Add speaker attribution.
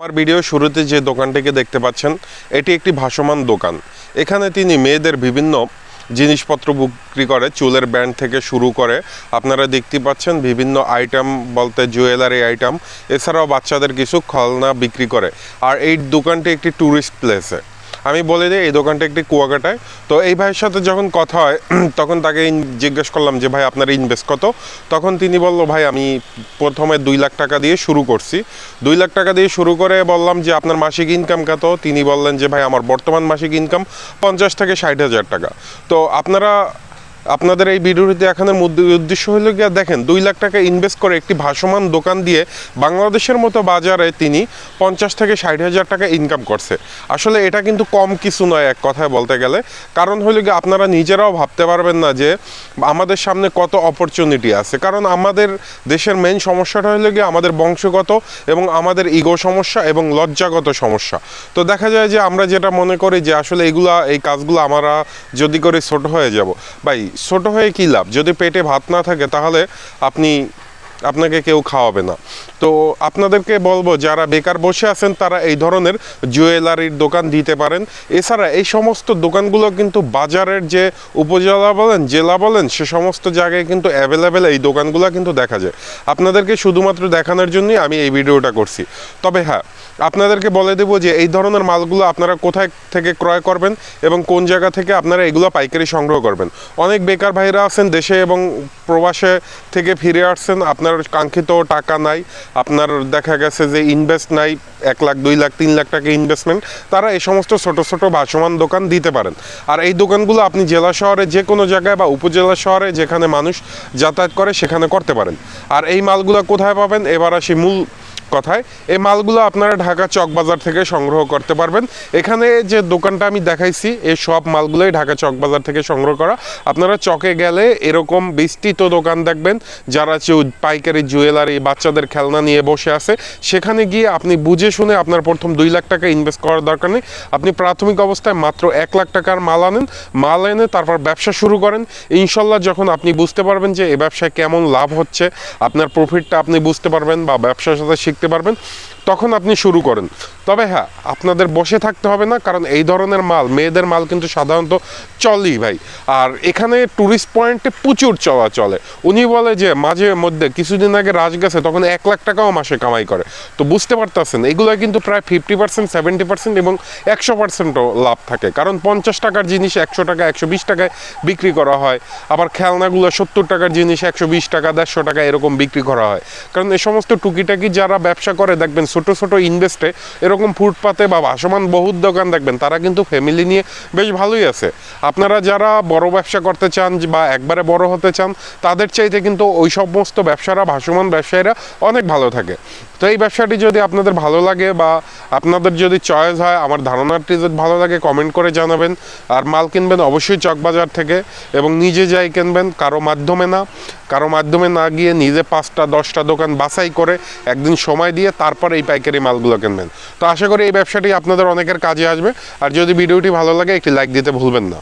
Speaker 1: আমার ভিডিও শুরুতে যে দোকানটিকে দেখতে পাচ্ছেন, এটি একটি ভাসমান দোকান। এখানে তিনি মেয়েদের বিভিন্ন জিনিসপত্র বিক্রি করে, চুলের ব্যান্ড থেকে শুরু করে, আপনারা দেখতে পাচ্ছেন বিভিন্ন আইটেম বলতে জুয়েলারি আইটেম এছাড়াও বাচ্চাদের কিছু খেলনা বিক্রি করে। আর এই দোকানটি একটি ট্যুরিস্ট প্লেসে আমি বলে দিই, এই দোকানটা একটি কুয়াকাটায়। তো এই ভাইয়ের সাথে যখন কথা হয়, তখন তাকে জিজ্ঞেস করলাম যে, ভাই, আপনার ইনভেস্ট কত? তখন তিনি বলল, ভাই, আমি প্রথমে দুই লাখ টাকা দিয়ে শুরু করছি। দুই লাখ টাকা দিয়ে শুরু করে বললাম যে, আপনার মাসিক ইনকাম কত? তিনি বললেন যে, ভাই, আমার বর্তমান মাসিক ইনকাম পঞ্চাশ থেকে ষাট হাজার টাকা। তো আপনারা আপনাদের এই ভিডিওটি দেখানোর উদ্দেশ্য হলো গিয়ে দেখেন, দুই লাখ টাকা ইনভেস্ট করে একটি ভাসমান দোকান দিয়ে বাংলাদেশের মতো বাজারে তিনি পঞ্চাশ থেকে ষাট হাজার টাকা ইনকাম করছে। আসলে এটা কিন্তু কম কিছু নয় এক কথায় বলতে গেলে। কারণ হলো গিয়ে আপনারা নিজেরাও ভাবতে পারবেন না যে আমাদের সামনে কত অপরচুনিটি আছে। কারণ আমাদের দেশের মেন সমস্যাটা হলো গিয়ে আমাদের বংশগত এবং আমাদের ইগো সমস্যা এবং লজ্জাগত সমস্যা। তো দেখা যায় যে আমরা যেটা মনে করি যে আসলে এগুলা, এই কাজগুলো আমরা যদি করে ছোট হয়ে যাব। ভাই ছোট হয়ে কী লাভ? যদি পেটে ভাত না থাকে তাহলে আপনি আপনাকে কেউ খাওয়াবে না। তো আপনাদেরকে বলব, যারা বেকার বসে আছেন, তারা এই ধরনের জুয়েলারির দোকান দিতে পারেন। এছাড়া এই সমস্ত দোকানগুলো কিন্তু বাজারের যে উপজেলা বলেন, জেলা বলেন, সে সমস্ত জায়গায় কিন্তু অ্যাভেলেবেল এই দোকানগুলো কিন্তু দেখা যায়। আপনাদেরকে শুধুমাত্র দেখানোর জন্যই আমি এই ভিডিওটা করছি। তবে হ্যাঁ আপনাদেরকে বলে দেবো যে এই ধরনের মালগুলো আপনারা কোথায় থেকে ক্রয় করবেন এবং কোন জায়গা থেকে আপনারা এগুলো পাইকারি সংগ্রহ করবেন। অনেক বেকার ভাইরা আছেন, দেশে এবং প্রবাসে থেকে ফিরে আসছেন, আপনার কাঙ্ক্ষিত টাকা নাই। আপনার দেখা গেছে যে ইনভেস্ট নাই, এক লাখ, দুই লাখ, তিন লাখ টাকা ইনভেস্টমেন্ট তারা এই সমস্ত ছোট ছোট ভাসমান দোকান দিতে পারেন। আর এই দোকানগুলো আপনি জেলা শহরে যে কোনো জায়গায় বা উপজেলা শহরে যেখানে মানুষ যাতায়াত করে, সেখানে করতে পারেন। আর এই মালগুলো কোথায় পাবেন? এবার আসি মূল কথায়, এই মালগুলো আপনারা ঢাকা চক বাজার থেকে সংগ্রহ করতে পারবেন। এখানে যে দোকানটা আমি দেখাইছি, এই সব মালগুলোই ঢাকা চক বাজার থেকে সংগ্রহ করা। আপনারা চকে গেলে এরকম বিস্তৃত দোকান দেখবেন, যারা পাইকারি, জুয়েলারি, বাচ্চাদের খেলনা নিয়ে বসে আছে, সেখানে গিয়ে আপনি বুঝে শুনে আপনার প্রথম দুই লাখ টাকা ইনভেস্ট করার দরকার নেই। আপনি প্রাথমিক অবস্থায় মাত্র এক লাখ টাকার মাল আনেন, মাল এনে তারপর ব্যবসা শুরু করেন। ইনশাল্লাহ যখন আপনি বুঝতে পারবেন যে এই ব্যবসায় কেমন লাভ হচ্ছে, আপনার প্রফিটটা আপনি বুঝতে পারবেন বা ব্যবসার সাথে শিখতে পারবেন, তখন আপনি শুরু করেন। তবে হ্যাঁ আপনাদের বসে থাকতে হবে না, কারণ এই ধরনের মাল, মেয়েদের মাল কিন্তু সাধারণত চলেই ভাই। আর এখানে ট্যুরিস্ট পয়েন্টে প্রচুর চলা চলে। উনি বলে যে, মাঝে মধ্যে, কিছুদিন আগে রাজ গেছে তখন এক লাখ টাকাও মাসে কামাই করে। তো বুঝতে পারতেছেন এগুলো কিন্তু প্রায় ফিফটি পার্সেন্ট সেভেন্টি পার্সেন্ট এবং একশো পার্সেন্টও লাভ থাকে। কারণ পঞ্চাশ টাকার জিনিস একশো টাকা, একশো বিশ টাকায় বিক্রি করা হয়। আবার খেলনাগুলো সত্তর টাকার জিনিস একশো বিশ টাকা, দেড়শো টাকা এরকম বিক্রি করা হয়। কারণ এই সমস্ত টুকিটাকি যারা ব্যবসা করে, দেখবেন ছোট ছোট ইনভেস্টে এরকম ফুটপাতে বা ভাসমান বহুত দোকান দেখবেন, তারা কিন্তু ফ্যামিলি নিয়ে বেশ ভালোই আছে। আপনারা যারা বড় ব্যবসা করতে চান বা একবারে বড় হতে চান, তাদের চাইতে কিন্তু ওই সমস্ত ব্যবসারা, ভাসমান ব্যবসায়ীরা অনেক ভালো থাকে। তো এই ব্যবসাটি যদি আপনাদের ভালো লাগে বা আপনাদের যদি চয়েস হয়, আমার ধারণাটি যদি ভালো লাগে কমেন্ট করে জানাবেন। আর মাল কিনবেন অবশ্যই চকবাজার থেকে এবং নিজে যাই কিনবেন, কারও মাধ্যমে না। কারও মাধ্যমে না গিয়ে নিজে পাঁচটা, দশটা দোকান বাছাই করে একদিন সময় দিয়ে তারপর এই পাইকারি মালগুলো কিনবেন। তো আশা করি এই ব্যবসাটি আপনাদের অনেকের কাজে আসবে। আর যদি ভিডিওটি ভালো লাগে, একটি লাইক দিতে ভুলবেন না।